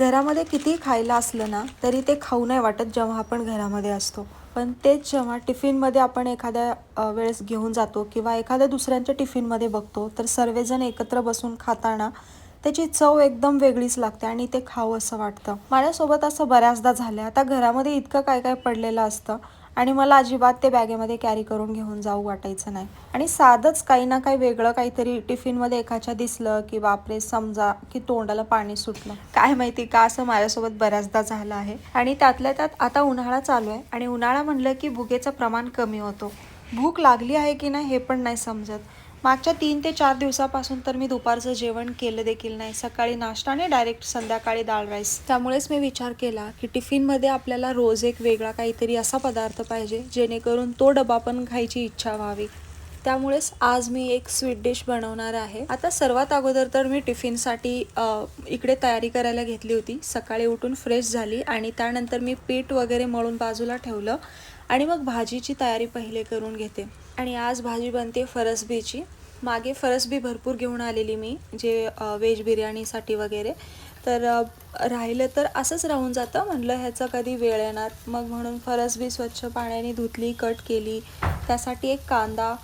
घरामध्ये किती खायला असलं ना तरी ते खाऊ नाही वाटत जेव्हा आपण घरामध्ये असतो. पण तेच जेव्हा टिफिनमध्ये आपण एखाद्या वेळेस घेऊन जातो किंवा एखाद्या दुसऱ्यांच्या टिफिनमध्ये बघतो तर सर्वजण एकत्र बसून खाताना त्याची चव एकदम वेगळीच लागते आणि ते खाऊ असं वाटतं. माझ्यासोबत असं बऱ्याचदा झालं आता घरामध्ये इतकं काय काय पडलेलं असतं. आणि मला अजिबात ते बॅगेमध्ये कॅरी करून घेऊन जाऊ वाटायचं नाही. आणि साधंच काही ना काही वेगळं काहीतरी टिफिनमध्ये एखाद्या दिसलं की बापरे समजा की तोंडाला पाणी सुटलं. काय माहिती का असं माझ्यासोबत बऱ्याचदा झालं आहे. आणि त्यातल्या त्यात आता उन्हाळा चालू आहे आणि उन्हाळा म्हणलं की भुगेचं प्रमाण कमी होतो. भूक लागली आहे की नाही हे पण नाही समजत. मागच्या तीन ते चार दिवसापासून तर मी दुपारचं जेवण केलं देखील नाही. सकाळी नाश्ता आणि डायरेक्ट संध्याकाळी डाळ राईस. त्यामुळेच मी विचार केला की टिफिनमध्ये आपल्याला रोज एक वेगळा काहीतरी असा पदार्थ पाहिजे जेणेकरून तो डबा पण खायची इच्छा व्हावी. त्यामुळेच आज मी एक स्वीट डिश बनवणार आहे. आता सर्वात अगोदर तर मी टिफिनसाठी इकडे तयारी करायला घेतली होती. सकाळी उठून फ्रेश झाली आणि त्यानंतर मी पीठ वगैरे मळून बाजूला ठेवलं आणि मग भाजीची तयारी पहिले करून घेते. आणि आज भाजी बनते फरसबीची. मागे फरसबी भरपूर घेऊन आलेली मी जे वेज व्हेज बिर्याणीसाठी वगैरे. तर राहिलं तर असंच राहून जातं. म्हणलं ह्याचा कधी वेळ येणार? मग म्हणून फरसबी स्वच्छ पाण्याने धुतली कट केली. त्यासाठी एक कांदा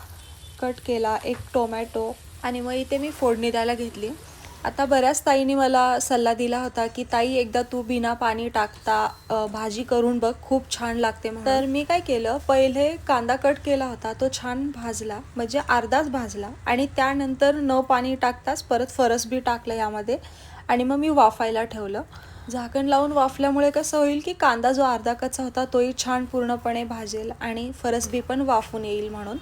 कट केला एक टोमॅटो. आणि मग इथे मी फोडणी द्यायला घेतली. आता बऱ्याच ताईंनी मला सल्ला दिला होता की ताई एकदा तू बिना पाणी टाकता भाजी करून बघ खूप छान लागते तर मी काय केलं पहिले कांदा कट केला होता तो छान भाजला म्हणजे अर्धाच भाजला आणि त्यानंतर न पाणी टाकताच परत फरस बी टाकलं यामध्ये आणि मग मी वाफायला ठेवलं. झाकण लावून वाफल्यामुळे कसं होईल की कांदा जो अर्धा कच्चा होता तोही छान पूर्णपणे भाजेल आणि फरसबी पण वाफून येईल म्हणून.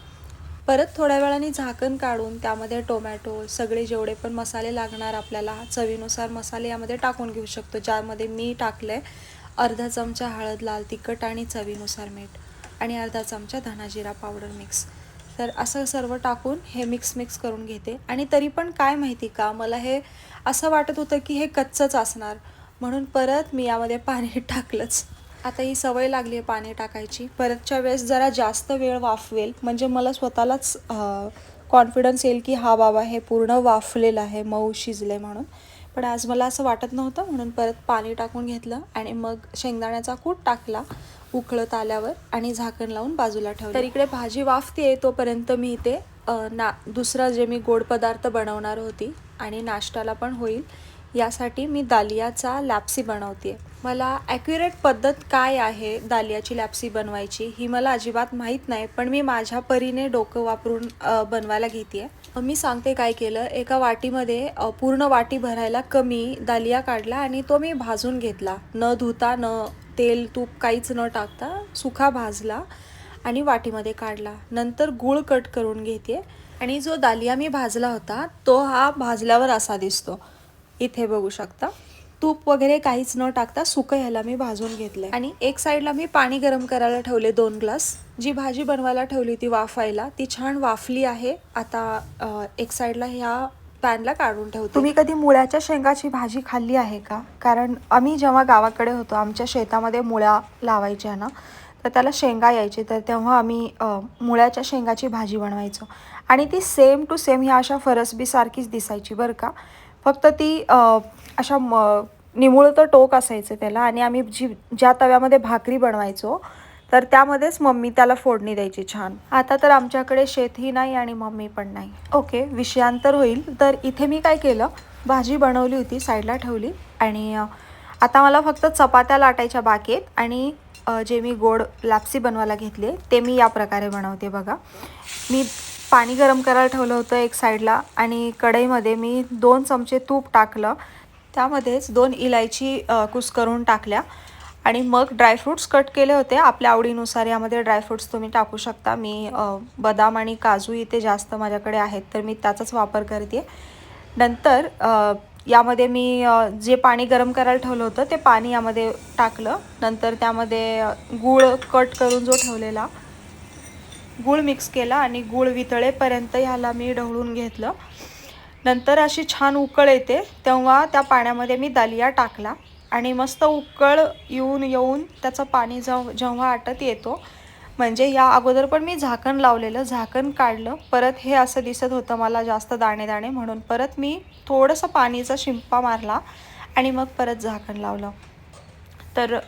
परत थोड्या वेळाने झाकण काढून त्यामध्ये टोमॅटो सगळे जेवढे पण मसाले लागणार आपल्याला चवीनुसार मसाले यामध्ये टाकून घेऊ शकतो ज्यामध्ये मी टाकले अर्धा चमचा हळद लाल तिखट आणि चवीनुसार मीठ आणि अर्धा चमचा धनाजिरा पावडर मिक्स तर असं सर्व टाकून हे मिक्स मिक्स करून घेते. आणि तरी पण काय माहिती का मला हे असं वाटत होतं की हे कच्चंच असणार. म्हणून परत मी यामध्ये पाणी टाकलंच. आता ही सवय लागली आहे पाणी टाकायची. परतच्या वेळेस जरा जास्त वेळ वाफवेल. म्हणजे मला स्वतःलाच कॉन्फिडन्स येईल की हा बाबा हे पूर्ण वाफलेलं आहे मऊ शिजले म्हणून. पण आज मला असं वाटत नव्हतं म्हणून परत पाणी टाकून घेतलं आणि मग शेंगदाण्याचा कूट टाकला उकळत आल्यावर आणि झाकण लावून बाजूला ठेवलं. तर इकडे भाजी वाफते तोपर्यंत मी इथे ना दुसरा जे मी गोड पदार्थ बनवणार होती आणि नाश्त्याला पण होईल. यासाठी मी दालियाचा लॅप्सी बनवते मला ॲक्युरेट पद्धत काय आहे दालियाची लॅप्सी बनवायची ही मला अजिबात माहीत नाही पण मी माझ्या परीने डोकं वापरून बनवायला घेते मी सांगते काय केलं एका वाटीमध्ये पूर्ण वाटी भरायला कमी दालिया काढला आणि तो मी भाजून घेतला. न धुता न तेल तूप काहीच न टाकता सुखा भाजला आणि वाटीमध्ये काढला. नंतर गूळ कट करून घेते आणि जो दालिया मी भाजला होता तो हा भाजल्यावर असा दिसतो. इथे बघू शकता. तूप वगैरे काहीच न टाकता सुकं ह्याला मी भाजून घेतलंय. आणि एक साईडला मी पाणी गरम करायला ठेवले दोन ग्लास. जी भाजी बनवायला ठेवली होती वाफायला ती छान वाफली आहे. आता एक साईडला ह्या पॅनला काढून ठेवते. तुम्ही कधी मुळ्याच्या शेंगाची भाजी खाल्ली आहे का? कारण आम्ही जेव्हा गावाकडे होतो आमच्या शेतामध्ये मुळ्या लावायच्या ना तर त्याला शेंगा यायचे तर तेव्हा आम्ही मुळ्याच्या शेंगाची भाजी बनवायचो. आणि ती सेम टू सेम ह्या अशा फरसबीसारखीच दिसायची बरं का. फक्त ती अशा म निमुळतं टोक असायचं त्याला आणि आम्ही जी ज्या तव्यामध्ये भाकरी बनवायचो तर त्यामध्येच मम्मी त्याला फोडणी द्यायची छान. आता तर आमच्याकडे शेतही नाही आणि मम्मी पण नाही. ओके विषयांतर होईल. तर इथे मी काय केलं भाजी बनवली होती साईडला ठेवली आणि आता मला फक्त चपात्या लाटायच्या बाकी आहेत आणि जे मी गोड लापसी बनवायला घेतले ते मी या प्रकारे बनवते बघा. मी पाणी गरम करायला ठेवलं होतं एक साईडला आणि कढईमध्ये मी दोन चमचे तूप टाकलं. त्यामध्येच दोन इलायची कुस कुस्करून टाकल्या. आणि मग ड्रायफ्रूट्स कट केले होते. आपल्या आवडीनुसार यामध्ये ड्रायफ्रूट्स तुम्ही टाकू शकता. मी बदाम आणि काजू इथे जास्त माझ्याकडे आहेत तर मी त्याचाच वापर करते. नंतर यामध्ये मी जे पाणी गरम करायला ठेवलं होतं ते पाणी यामध्ये टाकलं. नंतर त्यामध्ये गूळ कट करून जो ठेवलेला गूळ मिक्स केला आणि गूळ वितळेपर्यंत ह्याला मी ढवळून घेतलं. नंतर अशी छान उकळ येते तेव्हा त्या पाण्यामध्ये मी दलिया टाकला आणि मस्त उकळ येऊन येऊन त्याचं पाणी जेव जेव्हा आटत येतो म्हणजे या अगोदर पण मी झाकण लावलेलं झाकण काढलं परत हे असं दिसत होतं मला जास्त दाणे दाणे म्हणून. परत मी थोडंसं पाणीचा शिंपा मारला आणि मग परत झाकण लावलं. तर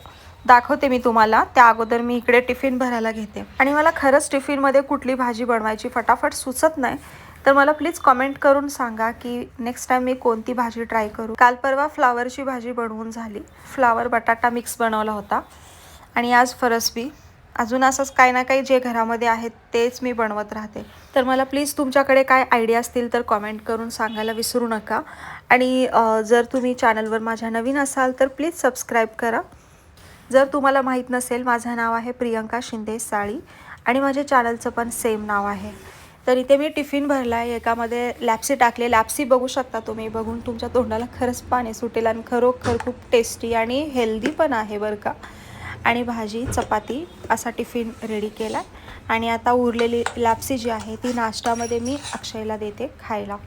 दाखवते मी तुम्हाला. त्या अगोदर मी इकडे टिफिन भरायला घेते. आणि मला खरंच टिफिनमध्ये कुठली भाजी बनवायची फटाफट सुचत नाही. तर मला प्लीज कमेंट करून सांगा की नेक्स्ट टाइम मी कोणती भाजी ट्राय करू. काल परवा फ्लावरची भाजी बनवून झाली. फ्लावर बटाटा मिक्स बनवला होता. आणि आज फरसबी अजून असंच काही ना काही जे घरामध्ये आहेत तेच मी बनवत राहते. तर मला प्लीज तुमच्याकडे काय आयडिया असतील तर कॉमेंट करून सांगायला विसरू नका. आणि जर तुम्ही चॅनलवर माझ्या नवीन असाल तर प्लीज सबस्क्राईब करा. जर तुम्हाला माहीत नसेल माझं नाव आहे प्रियंका शिंदे साळी आणि माझ्या चॅनलचं पण सेम नाव आहे. तर इथे मी टिफिन भरला आहे एकामध्ये लॅप्सी टाकले. लॅप्सी बघू शकता तुम्ही बघून तुमच्या तोंडाला खरंच पाणी सुटेल आणि खरोखर खूप टेस्टी आणि हेल्दी पण आहे बरं का. आणि भाजी चपाती असा टिफिन रेडी केला आणि आता उरलेली लॅप्सी जी आहे ती नाश्त्यामध्ये मी अक्षयला देते खायला.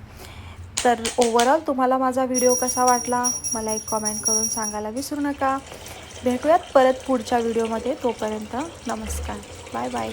तर ओवरऑल तुम्हाला माझा व्हिडिओ कसा वाटला मला एक कॉमेंट करून सांगायला विसरू नका. भेटूयात परत पुढच्या व्हिडिओमध्ये तोपर्यंत नमस्कार. Bye bye.